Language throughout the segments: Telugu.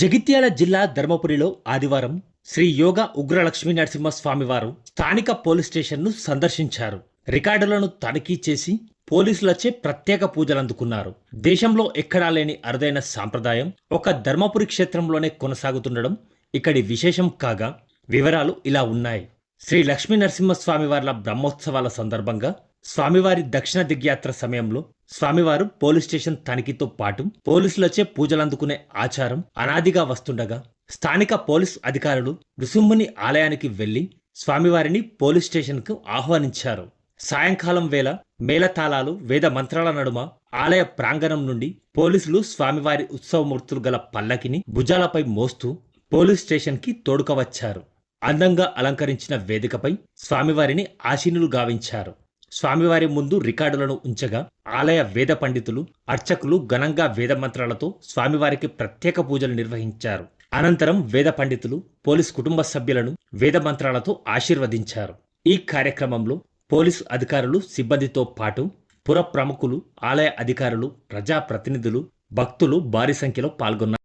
జగిత్యాల జిల్లా ధర్మపురిలో ఆదివారం శ్రీ యోగ ఉగ్రలక్ష్మీ నరసింహస్వామివారు స్థానిక పోలీస్ స్టేషన్ను సందర్శించారు. రికార్డులను తనిఖీ చేసి పోలీసులచే ప్రత్యేక పూజలు అందుకున్నారు. దేశంలో ఎక్కడా లేని అరుదైన సాంప్రదాయం ఒక ధర్మపురి క్షేత్రంలోనే కొనసాగుతుండడం ఇక్కడి విశేషం కాగా వివరాలు ఇలా ఉన్నాయి. శ్రీ లక్ష్మీ నరసింహస్వామి వార్ల బ్రహ్మోత్సవాల సందర్భంగా స్వామివారి దక్షిణ దిగ్యాత్ర సమయంలో స్వామివారు పోలీస్ స్టేషన్ తనిఖీతో పాటు పోలీసులచే పూజలందుకునే ఆచారం అనాదిగా వస్తుండగా స్థానిక పోలీస్ అధికారులు నృసింహుని ఆలయానికి వెళ్ళి స్వామివారిని పోలీస్ స్టేషన్కు ఆహ్వానించారు. సాయంకాలం వేళ మేళతాళాలు వేద మంత్రాల నడుమ ఆలయ ప్రాంగణం నుండి పోలీసులు స్వామివారి ఉత్సవమూర్తులు గల పల్లకిని భుజాలపై మోస్తూ పోలీస్ స్టేషన్కి తోడుకవచ్చారు. అందంగా అలంకరించిన వేదికపై స్వామివారిని ఆశీనులు గావించారు. స్వామివారి ముందు రికార్డులను ఉంచగా ఆలయ వేద పండితులు అర్చకులు ఘనంగా వేద మంత్రాలతో స్వామివారికి ప్రత్యేక పూజలు నిర్వహించారు. అనంతరం వేద పండితులు పోలీస్ కుటుంబ సభ్యులను వేద మంత్రాలతో ఆశీర్వదించారు. ఈ కార్యక్రమంలో పోలీసు అధికారులు సిబ్బందితో పాటు పుర ప్రముఖులు ఆలయ అధికారులు ప్రజాప్రతినిధులు భక్తులు భారీ సంఖ్యలో పాల్గొన్నారు.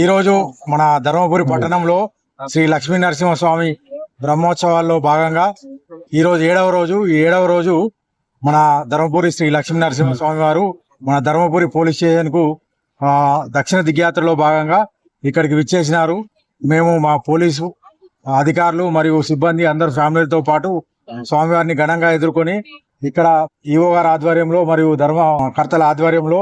ఈరోజు మన ధర్మపురి పట్టణంలో శ్రీ లక్ష్మీ నరసింహస్వామి బ్రహ్మోత్సవాల్లో భాగంగా ఈరోజు ఏడవ రోజు ఈ ఏడవ రోజు మన ధర్మపురి శ్రీ లక్ష్మీ నరసింహస్వామి వారు మన ధర్మపురి పోలీస్ స్టేషన్కు దక్షిణ దిగ్యాత్రలో భాగంగా ఇక్కడికి విచ్చేసినారు. మేము మా పోలీసు అధికారులు మరియు సిబ్బంది అందరు ఫ్యామిలీతో పాటు స్వామివారిని ఘనంగా ఎదుర్కొని ఇక్కడ ఈవో గారి ఆధ్వర్యంలో మరియు ధర్మకర్తల ఆధ్వర్యంలో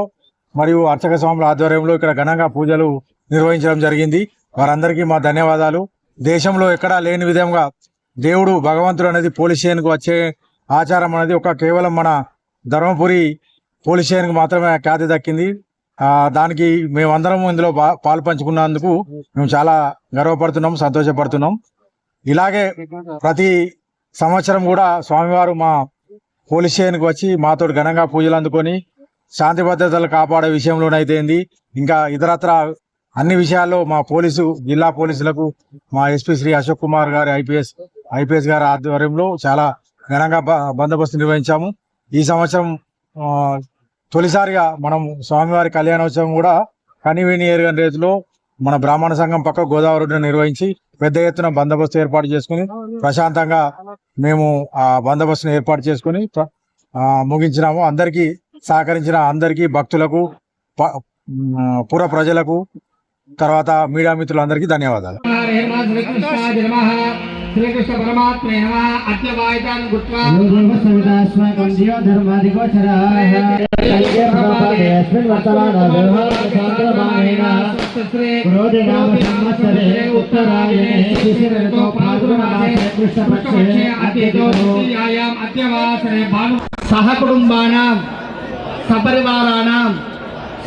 మరియు అర్చక స్వాముల ఆధ్వర్యంలో ఇక్కడ ఘనంగా పూజలు నిర్వహించడం జరిగింది. వారందరికీ మా ధన్యవాదాలు. దేశంలో ఎక్కడా లేని విధంగా దేవుడు భగవంతుడు అనేది పోలీస్ స్టేషన్కు వచ్చే ఆచారం అనేది ఒక కేవలం మన ధర్మపురి పోలీస్ స్టేషన్కి మాత్రమే ఖ్యాతి దక్కింది. దానికి మేమందరం ఇందులో పాలు పంచుకున్నందుకు మేము చాలా గర్వపడుతున్నాం సంతోషపడుతున్నాం. ఇలాగే ప్రతి సంవత్సరం కూడా స్వామివారు మా పోలీస్ స్టేషన్కి వచ్చి మాతో ఘనంగా పూజలు అందుకొని శాంతి భద్రతలు కాపాడే విషయంలోనైతేంది ఇంకా ఇతరత్ర అన్ని విషయాల్లో మా పోలీసు జిల్లా పోలీసులకు మా ఎస్పీ శ్రీ అశోక్ కుమార్ గారి ఐపీఎస్ ఐపీఎస్ గారి ఆధ్వర్యంలో చాలా ఘనంగా బందోబస్తు నిర్వహించాము. ఈ సంవత్సరం తొలిసారిగా మనం స్వామివారి కళ్యాణోత్సవం కూడా కనివీని ఏరుగని రేతులో మన బ్రాహ్మణ సంఘం పక్క గోదావరి నిర్వహించి పెద్ద ఎత్తున బందోబస్తు ఏర్పాటు చేసుకుని ప్రశాంతంగా మేము ఆ బందోబస్తును ఏర్పాటు చేసుకుని ముగించినాము. అందరికీ సహకరించిన అందరికీ భక్తులకు ప- పుర ప్రజలకు తర్వాత మీడియా మిత్రులందరికీ ధన్యవాదాలు హరే నమః శ్రీకృష్ణాయ నమః శ్రీకృష్ణ పరమాత్మే నమః అద్యవాయితాన్ గుత్వా సవితాస్మాకం జీవ ధర్మాదిగోచరాः కల్యప్రపాదేస్మిన్ వర్తమానోహోరసాంద్రమానేన క్రోధి నామ సంవత్సరే ఉత్తరాయణే శిశిరతో ఫాల్గుణమాసే కృష్ణపక్షే అద్యతో అద్యవాసరే భాను సహకుటుంబానాం సపరివారాణం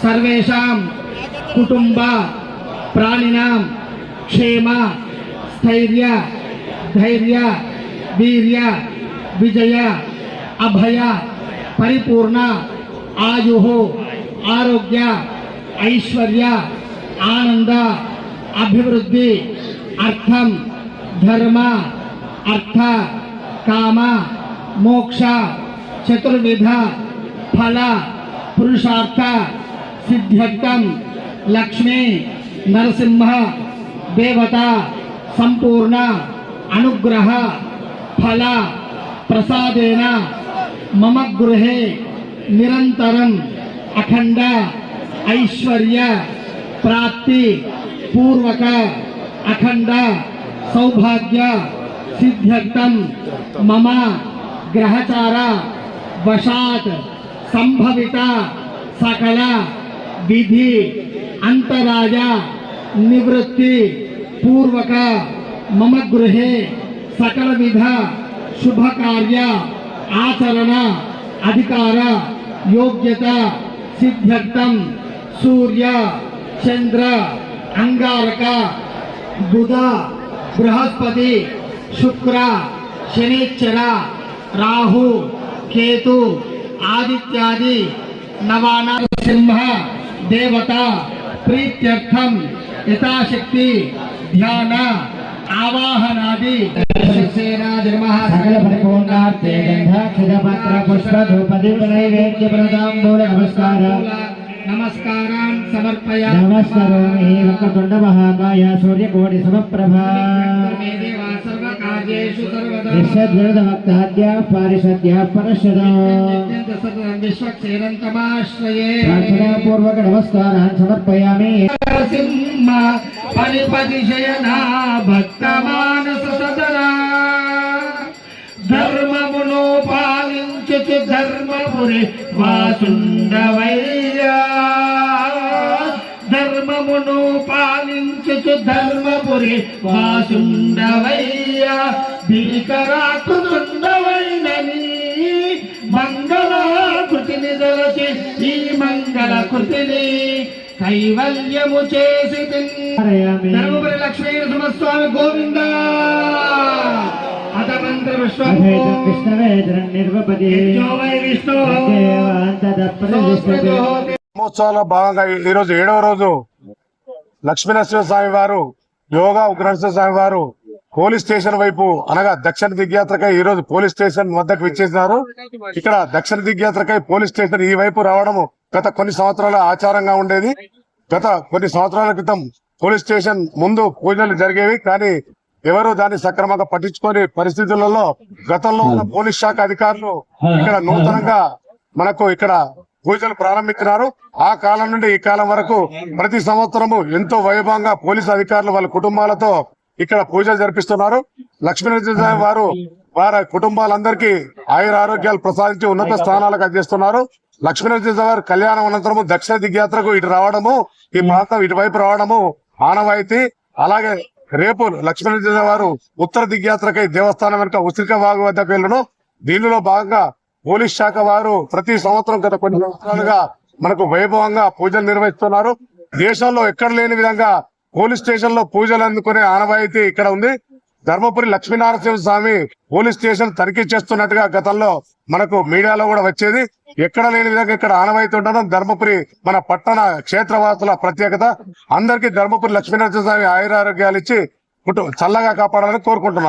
సర్వేషాం కుటుంబ प्राणिना क्षेम, स्थर्य, धैर्य वीर विजय, अभय पिपूर्ण आयु, आरोग्य, ऐश्वर्य आनंद अभिवृद्धि, अर्थ, धर्म, अर्थ, काम, मोक्ष, चतुर्विध, फल, पुरुषार्थ सिद्ध्यर्थम लक्ष्मी नरसिंह, देवता, संपूर्ण, अनुग्रह, फल प्रसाद मम गृह निरंतर अखंड ऐश्वर्य, प्राप्ति, पूर्वक अखंड सौभाग्य सिद्ध्यर्थम मम ग्रहचार वशा संभविता, सकल, विधि అంతరాయ నివృత్తి పూర్వక మమ గృహే సకల విధ శుభ కార్య ఆచరణ అధికార యోగ్యత సిద్ధ్యర్థం సూర్య చంద్ర అంగారక బుధ బృహస్పతి శుక్ర శనిశ్చర రాహు కేతు ఆదిత్యాది నవాన సింహ దేవత ప్రీత్యర్థం యథాశక్తి ధ్యాన ఆవాహనాది సకల పరిపూర్ణార్థే గంధాక్షర పత్ర పుష్ప ధూప దీప నైవేద్య ప్రదాంబూల నమస్కార నమస్కారాన్ సమర్పయ నమస్కరోమి వక్రతుండ మహాకాయ సూర్యకోటి సమప్రభా మే దేవా సర్వకార్యేషు సర్వదా. నిశ్చద్వరద భక్తాద్య పారిషద్య పరశద అత్యంత సతతం విశ్వక్షేరంతమాశ్రయే ప్రార్థనాపూర్వక నమస్కారాన్ సమర్పయామి నరసింహ వాసుండవయ్యా భీకరాకృతుండవైనని మంగళాకృతిని దొరచి ఈ మంగళ కృతిని కైవల్యము చేసి. ధర్మపురి లక్ష్మీ నరసింహస్వామి గోవింద. అత మంత్ర అభేదం విష్ణవేదరం నిర్వపతి. వై విష్ణు. దేవాంతదప్రతిష్టతే బ్రహ్మోత్సవాల్లో భాగంగా ఈ- ఈ రోజు ఏడవ రోజు లక్ష్మీనరసింహ స్వామి వారు యోగా ఉగ్రనరసింహ స్వామి వారు పోలీస్ స్టేషన్ వైపు అనగా దక్షిణ దిగ్యాత్రకై ఈ రోజు పోలీస్ స్టేషన్ వద్దకు విచ్చేసినారు. ఇక్కడ దక్షిణ దిగ్యాత్రకై పోలీస్ స్టేషన్ ఈ వైపు రావడము గత కొన్ని సంవత్సరాల ఆచారంగా ఉండేది. గత కొన్ని సంవత్సరాల క్రితం పోలీస్ స్టేషన్ ముందు పూజలు జరిగేవి కానీ ఎవరు దాన్ని సక్రమంగా పట్టించుకొని పరిస్థితులలో గతంలో ఉన్న పోలీస్ శాఖ అధికారులు ఇక్కడ నూతనంగా మనకు ఇక్కడ పూజలు ప్రారంభించినారు. ఆ కాలం నుండి ఈ కాలం వరకు ప్రతి సంవత్సరము ఎంతో వైభవంగా పోలీసు అధికారులు వాళ్ళ కుటుంబాలతో ఇక్కడ పూజలు జరిపిస్తున్నారు. లక్ష్మీనరసింహ వారు వారి కుటుంబాలందరికీ ఆయుర ఆరోగ్యాలు ప్రసాదించి ఉన్నత స్థానాలకు అందిస్తున్నారు. లక్ష్మీనరసింహ వారు కళ్యాణం అనంతరము దక్షిణ దిగ్యాత్రకు ఇటు రావడము ఈ ప్రాంతం ఇటువైపు రావడము ఆనవాయితీ. అలాగే రేపు లక్ష్మీనరసింహ వారు ఉత్తర దిగ్యాత్రకై దేవస్థానం వెనుక ఉసిరిక వాగు వద్దకు వెళ్ళను. దీనిలో భాగంగా పోలీస్ శాఖ వారు ప్రతి సంవత్సరం గత కొన్ని సంవత్సరాలుగా మనకు వైభవంగా పూజలు నిర్వహిస్తున్నారు. దేశంలో ఎక్కడ లేని విధంగా పోలీస్ స్టేషన్లో పూజలు అందుకునే ఆనవాయితీ ఇక్కడ ఉంది. ధర్మపురి లక్ష్మీనారాయణ స్వామి పోలీస్ స్టేషన్ తనిఖీ చేస్తున్నట్టుగా గతంలో మనకు మీడియాలో కూడా వచ్చేది. ఎక్కడ లేని విధంగా ఇక్కడ ఆనవాయితీ ఉండడం ధర్మపురి మన పట్టణ క్షేత్రవాసుల ప్రత్యేకత. అందరికీ ధర్మపురి లక్ష్మీనారాయణ స్వామి ఆయురారోగ్యాలు ఇచ్చి చల్లగా కాపాడాలని కోరుకుంటున్నాం.